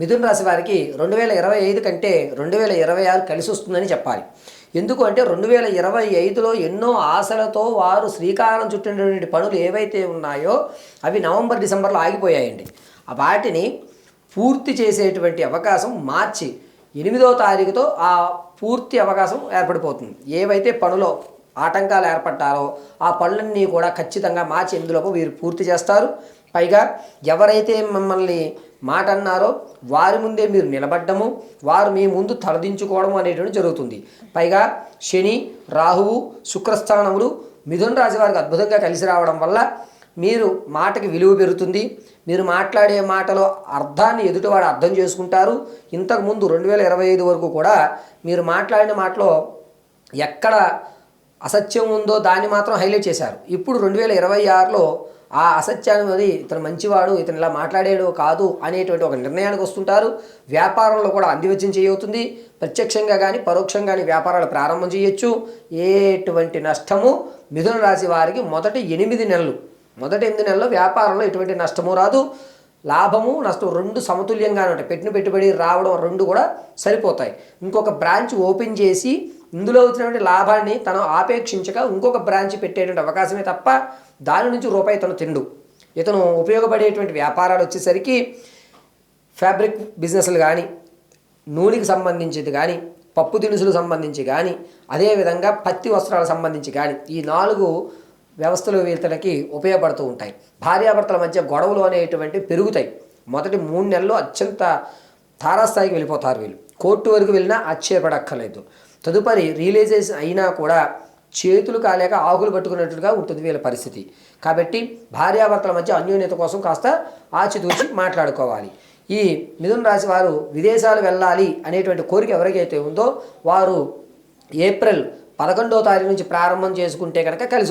మిథున రాశి వారికి రెండు వేల ఇరవై ఐదు కంటే రెండు వేల ఇరవై ఆరు కలిసి వస్తుందని చెప్పాలి. ఎందుకు అంటే రెండు వేల ఇరవై ఐదులో ఎన్నో ఆశలతో వారు శ్రీకారం చుట్టినటువంటి పనులు ఏవైతే ఉన్నాయో అవి నవంబర్ డిసెంబర్లో ఆగిపోయాయండి. వాటిని పూర్తి చేసేటువంటి అవకాశం మార్చి ఎనిమిదో తారీఖుతో ఆ పూర్తి అవకాశం ఏర్పడిపోతుంది. ఏవైతే పనులో ఆటంకాలు ఏర్పడ్డారో ఆ పనులన్నీ కూడా ఖచ్చితంగా మార్చి ఎనిమిదిలోపు వీరు పూర్తి చేస్తారు. పైగా ఎవరైతే మిమ్మల్ని మాట అన్నారో వారి ముందే మీరు నిలబడ్డము వారు మీ ముందు తలదించుకోవడం అనేటువంటి జరుగుతుంది. పైగా శని రాహువు శుక్రస్థానములు మిథున రాశి వారికి అద్భుతంగా కలిసి రావడం వల్ల మీరు మాటకి విలువ పెరుగుతుంది. మీరు మాట్లాడే మాటలో అర్థాన్ని ఎదుటివాడు అర్థం చేసుకుంటారు. ఇంతకుముందు రెండు వేల ఇరవై ఐదు వరకు కూడా మీరు మాట్లాడిన మాటలో ఎక్కడ అసత్యం ఉందో దాన్ని మాత్రం హైలైట్ చేశారు. ఇప్పుడు రెండు వేల ఇరవై ఆరులో ఆ అసత్యాన్ని ఇతను మంచివాడు ఇతను ఇలా మాట్లాడాడు కాదు అనేటువంటి ఒక నిర్ణయానికి వస్తుంటారు. వ్యాపారంలో కూడా అందివచ్యం చేయవుతుంది. ప్రత్యక్షంగా కానీ పరోక్షంగా కానీ వ్యాపారాలు ప్రారంభం చేయొచ్చు. ఎటువంటి నష్టము? మిథున రాశి వారికి మొదటి ఎనిమిది నెలలు. మొదటి ఎనిమిది నెలల్లో వ్యాపారంలో ఎటువంటి నష్టము రాదు. లాభము నష్టం రెండు సమతుల్యంగానే ఉంటాయి. పెట్టిన పెట్టుబడి రావడం రెండు కూడా సరిపోతాయి. ఇంకొక బ్రాంచ్ ఓపెన్ చేసి ఇందులో వచ్చినటువంటి లాభాన్ని తను ఆపేక్షించక ఇంకొక బ్రాంచ్ పెట్టేటువంటి అవకాశమే తప్ప దాని నుంచి రూపాయి తను తిండు. ఇతను ఉపయోగపడేటువంటి వ్యాపారాలు వచ్చేసరికి ఫ్యాబ్రిక్ బిజినెస్లు కానీ నూనెకి సంబంధించింది కానీ పప్పు దినుసులకు సంబంధించి కానీ అదేవిధంగా పత్తి వస్త్రాలకు సంబంధించి కానీ ఈ నాలుగు వ్యవస్థలు వీళ్ళకి ఉపయోగపడుతూ ఉంటాయి. భార్యాభర్తల మధ్య గొడవలు అనేటువంటి పెరుగుతాయి. మొదటి మూడు నెలల్లో అత్యంత తారాస్థాయికి వెళ్ళిపోతారు వీళ్ళు. కోర్టు వరకు వెళ్ళినా ఆశ్చర్యపడక్కర్లేదు తదుపరి రియలైజేషన్ అయినా కూడా చేతులు కాలేక ఆకులు పట్టుకున్నట్టుగా ఉంటుంది వీళ్ళ పరిస్థితి. కాబట్టి భార్యాభర్తల మధ్య అన్యోన్యత కోసం కాస్త ఆచితూచి మాట్లాడుకోవాలి. ఈ మిథున రాశి వారు విదేశాలు వెళ్ళాలి అనేటువంటి కోరిక ఎవరికైతే ఉందో వారు ఏప్రిల్ పదకొండో తారీఖు నుంచి ప్రారంభం చేసుకుంటే కనుక కలిసి